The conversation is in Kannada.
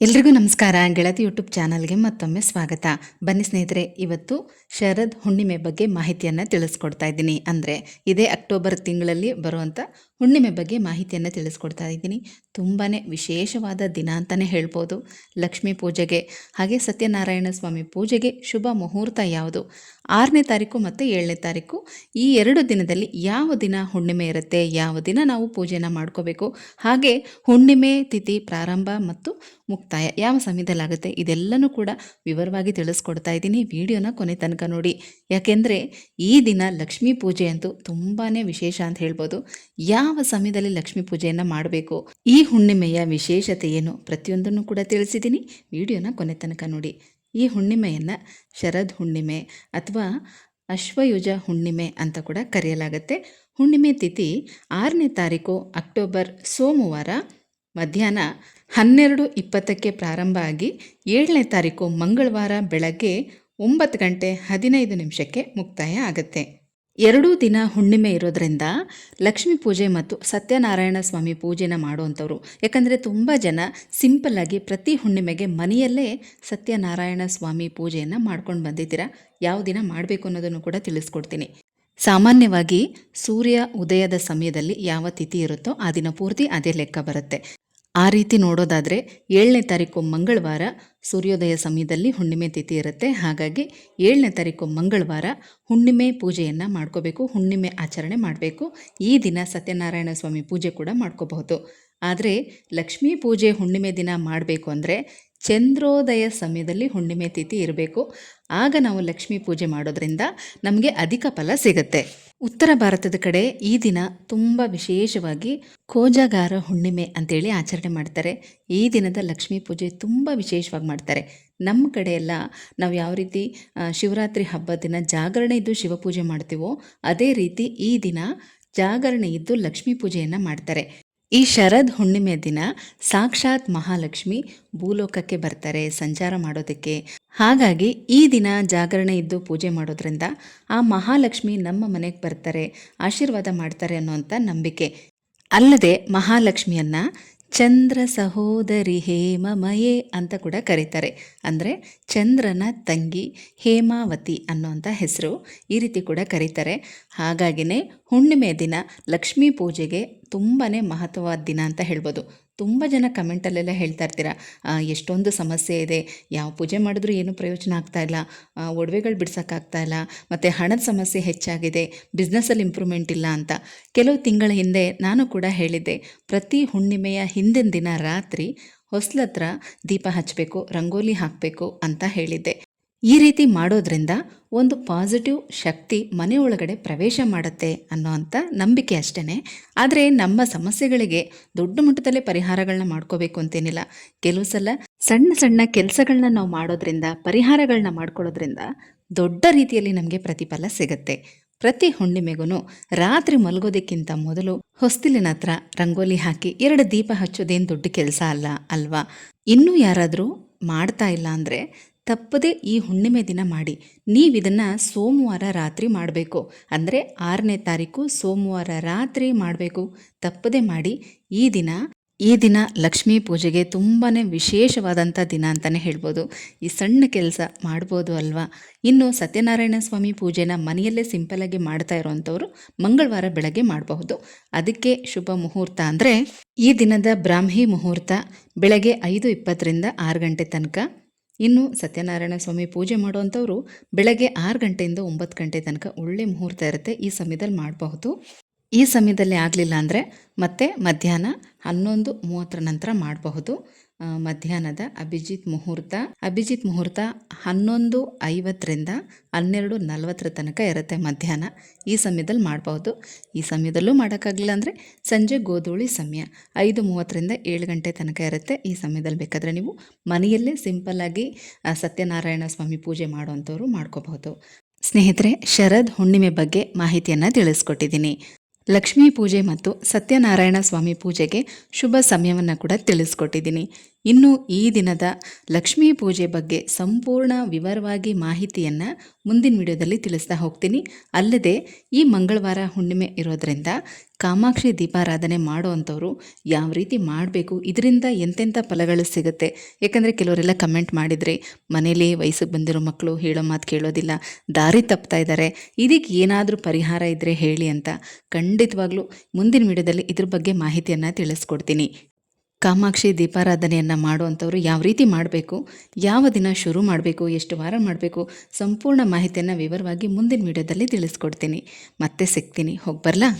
ಎಲ್ರಿಗೂ ನಮಸ್ಕಾರ. ಗೆಳತಿ ಯೂಟ್ಯೂಬ್ ಚಾನಲ್ಗೆ ಮತ್ತೊಮ್ಮೆ ಸ್ವಾಗತ. ಬನ್ನಿ ಸ್ನೇಹಿತರೆ, ಇವತ್ತು ಶರದ್ ಹುಣ್ಣಿಮೆ ಬಗ್ಗೆ ಮಾಹಿತಿಯನ್ನು ತಿಳಿಸ್ಕೊಡ್ತಾ ಇದ್ದೀನಿ. ಅಂದರೆ ಇದೇ ಅಕ್ಟೋಬರ್ ತಿಂಗಳಲ್ಲಿ ಬರುವಂಥ ಹುಣ್ಣಿಮೆ ಬಗ್ಗೆ ಮಾಹಿತಿಯನ್ನು ತಿಳಿಸ್ಕೊಡ್ತಾ ಇದ್ದೀನಿ. ತುಂಬಾ ವಿಶೇಷವಾದ ದಿನ ಅಂತಲೇ ಹೇಳ್ಬೋದು. ಲಕ್ಷ್ಮೀ ಪೂಜೆಗೆ, ಹಾಗೆ ಸತ್ಯನಾರಾಯಣ ಸ್ವಾಮಿ ಪೂಜೆಗೆ ಶುಭ ಮುಹೂರ್ತ ಯಾವುದು? ಆರನೇ ತಾರೀಕು ಮತ್ತು ಏಳನೇ ತಾರೀಕು. ಈ ಎರಡು ದಿನದಲ್ಲಿ ಯಾವ ದಿನ ಹುಣ್ಣಿಮೆ ಇರುತ್ತೆ? ಯಾವ ದಿನ ನಾವು ಪೂಜೆನ ಮಾಡ್ಕೋಬೇಕು? ಹಾಗೆ ಹುಣ್ಣಿಮೆ, ತಿಥಿ, ಪ್ರಾರಂಭ ಮತ್ತು ಮುಕ್ತಾಯ ಯಾವ ಸಮಯದಲ್ಲಾಗುತ್ತೆ? ಇದೆಲ್ಲನೂ ಕೂಡ ವಿವರವಾಗಿ ತಿಳಿಸ್ಕೊಡ್ತಾ ಇದ್ದೀನಿ. ವಿಡಿಯೋನ ಕೊನೆ ತನಕ ನೋಡಿ. ಯಾಕೆಂದರೆ ಈ ದಿನ ಲಕ್ಷ್ಮೀ ಪೂಜೆ ಅಂತೂ ತುಂಬಾ ವಿಶೇಷ ಅಂತ ಹೇಳ್ಬೋದು. ಯಾವ ಸಮಯದಲ್ಲಿ ಲಕ್ಷ್ಮೀ ಪೂಜೆಯನ್ನು ಮಾಡಬೇಕು? ಈ ಹುಣ್ಣಿಮೆಯ ವಿಶೇಷತೆ ಏನು? ಪ್ರತಿಯೊಂದನ್ನು ಕೂಡ ತಿಳಿಸಿದ್ದೀನಿ. ವಿಡಿಯೋನ ಕೊನೆ ತನಕ ನೋಡಿ. ಈ ಹುಣ್ಣಿಮೆಯನ್ನು ಶರದ್ ಹುಣ್ಣಿಮೆ ಅಥವಾ ಅಶ್ವಯುಜ ಹುಣ್ಣಿಮೆ ಅಂತ ಕೂಡ ಕರೆಯಲಾಗುತ್ತೆ. ಹುಣ್ಣಿಮೆ ತಿಥಿ ಆರನೇ ತಾರೀಕು ಅಕ್ಟೋಬರ್ ಸೋಮವಾರ ಮಧ್ಯಾಹ್ನ ಹನ್ನೆರಡು ಇಪ್ಪತ್ತಕ್ಕೆ ಪ್ರಾರಂಭ ಆಗಿ ಏಳನೇ ತಾರೀಕು ಮಂಗಳವಾರ ಬೆಳಗ್ಗೆ ಒಂಬತ್ತು ಗಂಟೆ ಹದಿನೈದು ನಿಮಿಷಕ್ಕೆ ಮುಕ್ತಾಯ ಆಗುತ್ತೆ. ಎರಡೂ ದಿನ ಹುಣ್ಣಿಮೆ ಇರೋದ್ರಿಂದ ಲಕ್ಷ್ಮಿ ಪೂಜೆ ಮತ್ತು ಸತ್ಯನಾರಾಯಣ ಸ್ವಾಮಿ ಪೂಜೆನ ಮಾಡುವಂಥವ್ರು. ಯಾಕಂದರೆ ತುಂಬ ಜನ ಸಿಂಪಲ್ಲಾಗಿ ಪ್ರತಿ ಹುಣ್ಣಿಮೆಗೆ ಮನೆಯಲ್ಲೇ ಸತ್ಯನಾರಾಯಣ ಸ್ವಾಮಿ ಪೂಜೆಯನ್ನು ಮಾಡ್ಕೊಂಡು ಬಂದಿದ್ದೀರಾ? ಯಾವ ದಿನ ಮಾಡಬೇಕು ಅನ್ನೋದನ್ನು ಕೂಡ ತಿಳಿಸ್ಕೊಡ್ತೀನಿ. ಸಾಮಾನ್ಯವಾಗಿ ಸೂರ್ಯ ಉದಯದ ಸಮಯದಲ್ಲಿ ಯಾವ ತಿಥಿ ಇರುತ್ತೋ ಆ ದಿನ ಪೂರ್ತಿ ಅದೇ ಲೆಕ್ಕ ಬರುತ್ತೆ. ಆ ರೀತಿ ನೋಡೋದಾದರೆ ಏಳನೇ ತಾರೀಕು ಮಂಗಳವಾರ ಸೂರ್ಯೋದಯ ಸಮಯದಲ್ಲಿ ಹುಣ್ಣಿಮೆ ತಿಥಿ ಇರುತ್ತೆ. ಹಾಗಾಗಿ ಏಳನೇ ತಾರೀಕು ಮಂಗಳವಾರ ಹುಣ್ಣಿಮೆ ಪೂಜೆಯನ್ನು ಮಾಡ್ಕೋಬೇಕು, ಹುಣ್ಣಿಮೆ ಆಚರಣೆ ಮಾಡಬೇಕು. ಈ ದಿನ ಸತ್ಯನಾರಾಯಣ ಸ್ವಾಮಿ ಪೂಜೆ ಕೂಡ ಮಾಡ್ಕೋಬಹುದು. ಆದರೆ ಲಕ್ಷ್ಮೀ ಪೂಜೆ ಹುಣ್ಣಿಮೆ ದಿನ ಮಾಡಬೇಕು ಅಂದರೆ ಚಂದ್ರೋದಯ ಸಮಯದಲ್ಲಿ ಹುಣ್ಣಿಮೆ ತಿಥಿ ಇರಬೇಕು. ಆಗ ನಾವು ಲಕ್ಷ್ಮೀ ಪೂಜೆ ಮಾಡೋದ್ರಿಂದ ನಮಗೆ ಅಧಿಕ ಫಲ ಸಿಗುತ್ತೆ. ಉತ್ತರ ಭಾರತದ ಕಡೆ ಈ ದಿನ ತುಂಬ ವಿಶೇಷವಾಗಿ ಕೋಜಗಾರ ಹುಣ್ಣಿಮೆ ಅಂತೇಳಿ ಆಚರಣೆ ಮಾಡ್ತಾರೆ. ಈ ದಿನದ ಲಕ್ಷ್ಮೀ ಪೂಜೆ ತುಂಬ ವಿಶೇಷವಾಗಿ ಮಾಡ್ತಾರೆ. ನಮ್ಮ ಕಡೆಯೆಲ್ಲ ನಾವು ಯಾವ ರೀತಿ ಶಿವರಾತ್ರಿ ಹಬ್ಬದ ದಿನ ಜಾಗರಣೆ ಇದ್ದು ಶಿವಪೂಜೆ ಮಾಡ್ತೀವೋ, ಅದೇ ರೀತಿ ಈ ದಿನ ಜಾಗರಣೆ ಇದ್ದು ಲಕ್ಷ್ಮೀ ಪೂಜೆಯನ್ನು ಮಾಡ್ತಾರೆ. ಈ ಶರದ್ ಹುಣ್ಣಿಮೆ ದಿನ ಸಾಕ್ಷಾತ್ ಮಹಾಲಕ್ಷ್ಮಿ ಭೂಲೋಕಕ್ಕೆ ಬರ್ತಾರೆ ಸಂಚಾರ ಮಾಡೋದಕ್ಕೆ. ಹಾಗಾಗಿ ಈ ದಿನ ಜಾಗರಣೆ ಇದ್ದು ಪೂಜೆ ಮಾಡೋದ್ರಿಂದ ಆ ಮಹಾಲಕ್ಷ್ಮಿ ನಮ್ಮ ಮನೆಗೆ ಬರ್ತಾರೆ, ಆಶೀರ್ವಾದ ಮಾಡ್ತಾರೆ ಅನ್ನೋವಂಥ ನಂಬಿಕೆ. ಅಲ್ಲದೆ ಮಹಾಲಕ್ಷ್ಮಿಯನ್ನ ಚಂದ್ರ ಸಹೋದರಿ ಹೇಮಮಯೇ ಅಂತ ಕೂಡ ಕರೀತಾರೆ. ಅಂದರೆ ಚಂದ್ರನ ತಂಗಿ ಹೇಮಾವತಿ ಅನ್ನೋಂಥ ಹೆಸರು ಈ ರೀತಿ ಕೂಡ ಕರೀತಾರೆ. ಹಾಗಾಗಿನೇ ಹುಣ್ಣಿಮೆ ದಿನ ಲಕ್ಷ್ಮೀ ಪೂಜೆಗೆ ತುಂಬಾ ಮಹತ್ವವಾದ ದಿನ ಅಂತ ಹೇಳ್ಬೋದು. ತುಂಬ ಜನ ಕಮೆಂಟಲ್ಲೆಲ್ಲ ಹೇಳ್ತಾ ಇರ್ತೀರ ಎಷ್ಟೊಂದು ಸಮಸ್ಯೆ ಇದೆ, ಯಾವ ಪೂಜೆ ಮಾಡಿದ್ರೂ ಏನೂ ಪ್ರಯೋಜನ ಆಗ್ತಾ ಇಲ್ಲ ಒಡವೆಗಳು ಬಿಡ್ಸೋಕ್ಕಾಗ್ತಾ ಇಲ್ಲ, ಮತ್ತು ಹಣದ ಸಮಸ್ಯೆ ಹೆಚ್ಚಾಗಿದೆ ಬಿಸ್ನೆಸ್ಸಲ್ಲಿ ಇಂಪ್ರೂವ್ಮೆಂಟ್ ಇಲ್ಲ ಅಂತ. ಕೆಲವು ತಿಂಗಳ ಹಿಂದೆ ನಾನು ಕೂಡ ಹೇಳಿದ್ದೆ, ಪ್ರತಿ ಹುಣ್ಣಿಮೆಯ ಹಿಂದಿನ ದಿನ ರಾತ್ರಿ ಹೊಸ್ಲತ್ರ ದೀಪ ಹಚ್ಚಬೇಕು ರಂಗೋಲಿ ಹಾಕಬೇಕು ಅಂತ ಹೇಳಿದ್ದೆ. ಈ ರೀತಿ ಮಾಡೋದ್ರಿಂದ ಒಂದು ಪಾಸಿಟಿವ್ ಶಕ್ತಿ ಮನೆ ಒಳಗಡೆ ಪ್ರವೇಶ ಮಾಡುತ್ತೆ ಅನ್ನೋ ಅಂಥ ನಂಬಿಕೆ ಅಷ್ಟೇ ಆದರೆ ನಮ್ಮ ಸಮಸ್ಯೆಗಳಿಗೆ ದೊಡ್ಡ ಮಟ್ಟದಲ್ಲೇ ಪರಿಹಾರಗಳನ್ನ ಮಾಡ್ಕೋಬೇಕು ಅಂತೇನಿಲ್ಲ. ಕೆಲವು ಸಲ ಸಣ್ಣ ಸಣ್ಣ ಕೆಲಸಗಳನ್ನ ನಾವು ಮಾಡೋದ್ರಿಂದ ಪರಿಹಾರಗಳನ್ನ ಮಾಡ್ಕೊಳ್ಳೋದ್ರಿಂದ ದೊಡ್ಡ ರೀತಿಯಲ್ಲಿ ನಮಗೆ ಪ್ರತಿಫಲ ಸಿಗುತ್ತೆ. ಪ್ರತಿ ಹುಣ್ಣಿಮೆಗೂ ರಾತ್ರಿ ಮಲಗೋದಕ್ಕಿಂತ ಮೊದಲು ಹೊಸ್ತಿಲಿನ ಹತ್ರ ರಂಗೋಲಿ ಹಾಕಿ ಎರಡು ದೀಪ ಹಚ್ಚೋದೇನು ದೊಡ್ಡ ಕೆಲಸ ಅಲ್ಲ, ಅಲ್ವಾ? ಇನ್ನೂ ಯಾರಾದರೂ ಮಾಡ್ತಾ ಇಲ್ಲ ಅಂದರೆ ತಪ್ಪದೆ ಈ ಹುಣ್ಣಿಮೆ ದಿನ ಮಾಡಿ. ನೀವಿದನ್ನು ಸೋಮವಾರ ರಾತ್ರಿ ಮಾಡಬೇಕು. ಅಂದರೆ ಆರನೇ ತಾರೀಕು ಸೋಮವಾರ ರಾತ್ರಿ ಮಾಡಬೇಕು. ತಪ್ಪದೆ ಮಾಡಿ ಈ ದಿನ ಈ ದಿನ ಲಕ್ಷ್ಮೀ ಪೂಜೆಗೆ ತುಂಬಾ ವಿಶೇಷವಾದಂಥ ದಿನ ಅಂತಲೇ ಹೇಳ್ಬೋದು. ಈ ಸಣ್ಣ ಕೆಲಸ ಮಾಡ್ಬೋದು ಅಲ್ವಾ? ಇನ್ನು ಸತ್ಯನಾರಾಯಣ ಸ್ವಾಮಿ ಪೂಜೆನ ಮನೆಯಲ್ಲೇ ಸಿಂಪಲಾಗಿ ಮಾಡ್ತಾ ಇರೋವಂಥವ್ರು ಮಂಗಳವಾರ ಬೆಳಗ್ಗೆ ಮಾಡಬಹುದು. ಅದಕ್ಕೆ ಶುಭ ಮುಹೂರ್ತ ಅಂದರೆ ಈ ದಿನದ ಬ್ರಾಹ್ಮಿ ಮುಹೂರ್ತ ಬೆಳಗ್ಗೆ ಐದು ಇಪ್ಪತ್ತರಿಂದ ಆರು ಗಂಟೆ ತನಕ. ಇನ್ನು ಸತ್ಯನಾರಾಯಣ ಸ್ವಾಮಿ ಪೂಜೆ ಮಾಡುವಂಥವ್ರು ಬೆಳಗ್ಗೆ ಆರು ಗಂಟೆಯಿಂದ ಒಂಬತ್ತು ಗಂಟೆ ತನಕ ಒಳ್ಳೆ ಮುಹೂರ್ತ ಇರುತ್ತೆ ಈ ಸಮಯದಲ್ಲಿ ಮಾಡಬಹುದು. ಈ ಸಮಯದಲ್ಲಿ ಆಗಲಿಲ್ಲ ಅಂದರೆ ಮತ್ತೆ ಮಧ್ಯಾಹ್ನ ಹನ್ನೊಂದು ಮೂವತ್ತರ ನಂತರ ಮಾಡಬಹುದು. ಮಧ್ಯಾಹ್ನದ ಅಭಿಜಿತ್ ಮುಹೂರ್ತ. ಅಭಿಜಿತ್ ಮುಹೂರ್ತ ಹನ್ನೊಂದು ಐವತ್ತರಿಂದ ಹನ್ನೆರಡು ನಲವತ್ತರ ತನಕ ಇರುತ್ತೆ ಮಧ್ಯಾಹ್ನ. ಈ ಸಮಯದಲ್ಲಿ ಮಾಡಬಹುದು. ಈ ಸಮಯದಲ್ಲೂ ಮಾಡೋಕ್ಕಾಗಲಿಲ್ಲ ಅಂದರೆ ಸಂಜೆ ಗೋಧೂಳಿ ಸಮಯ ಐದು ಮೂವತ್ತರಿಂದ ಏಳು ಗಂಟೆ ತನಕ ಇರುತ್ತೆ ಈ ಸಮಯದಲ್ಲಿ ಬೇಕಾದರೆ ನೀವು ಮನೆಯಲ್ಲೇ ಸಿಂಪಲ್ಲಾಗಿ ಸತ್ಯನಾರಾಯಣ ಸ್ವಾಮಿ ಪೂಜೆ ಮಾಡುವಂಥವ್ರು ಮಾಡ್ಕೋಬಹುದು. ಸ್ನೇಹಿತರೆ, ಶರದ್ ಹುಣ್ಣಿಮೆ ಬಗ್ಗೆ ಮಾಹಿತಿಯನ್ನು ತಿಳಿಸ್ಕೊಟ್ಟಿದ್ದೀನಿ. ಲಕ್ಷ್ಮೀ ಪೂಜೆ ಮತ್ತು ಸತ್ಯನಾರಾಯಣ ಸ್ವಾಮಿ ಪೂಜೆಗೆ ಶುಭ ಸಮಯವನ್ನು ಕೂಡ ತಿಳಿಸ್ಕೊಟ್ಟಿದ್ದೀನಿ. ಇನ್ನು ಈ ದಿನದ ಲಕ್ಷ್ಮೀ ಪೂಜೆ ಬಗ್ಗೆ ಸಂಪೂರ್ಣ ವಿವರವಾಗಿ ಮಾಹಿತಿಯನ್ನು ಮುಂದಿನ ವಿಡಿಯೋದಲ್ಲಿ ತಿಳಿಸ್ತಾ ಹೋಗ್ತೀನಿ. ಅಲ್ಲದೆ ಈ ಮಂಗಳವಾರ ಹುಣ್ಣಿಮೆ ಇರೋದರಿಂದ ಕಾಮಾಕ್ಷಿ ದೀಪಾರಾಧನೆ ಮಾಡುವಂಥವ್ರು ಯಾವ ರೀತಿ ಮಾಡಬೇಕು, ಇದರಿಂದ ಎಂತೆಂಥ ಫಲಗಳು ಸಿಗುತ್ತೆ? ಯಾಕಂದರೆ ಕೆಲವರೆಲ್ಲ ಕಮೆಂಟ್ ಮಾಡಿದರೆ, ಮನೇಲಿ ವಯಸ್ಸಿಗೆ ಬಂದಿರೋ ಮಕ್ಕಳು ಹೇಳೋ ಮಾತು ಕೇಳೋದಿಲ್ಲ, ದಾರಿ ತಪ್ತಾ ಇದ್ದಾರೆ ಇದಕ್ಕೆ ಏನಾದರೂ ಪರಿಹಾರ ಇದ್ದರೆ ಹೇಳಿ ಅಂತ ಖಂಡಿತವಾಗ್ಲೂ ಮುಂದಿನ ವಿಡಿಯೋದಲ್ಲಿ ಇದ್ರ ಬಗ್ಗೆ ಮಾಹಿತಿಯನ್ನು ತಿಳಿಸ್ಕೊಡ್ತೀನಿ. ಕಾಮಾಕ್ಷಿ ದೀಪಾರಾಧನೆಯನ್ನು ಮಾಡುವಂಥವ್ರು ಯಾವ ರೀತಿ ಮಾಡಬೇಕು, ಯಾವ ದಿನ ಶುರು ಮಾಡಬೇಕು, ಎಷ್ಟು ವಾರ ಮಾಡಬೇಕು, ಸಂಪೂರ್ಣ ಮಾಹಿತಿಯನ್ನು ವಿವರವಾಗಿ ಮುಂದಿನ ವಿಡಿಯೋದಲ್ಲಿ ತಿಳಿಸ್ಕೊಡ್ತೀನಿ. ಮತ್ತೆ ಸಿಗ್ತೀನಿ. ಹೋಗಿ ಬರಲಾ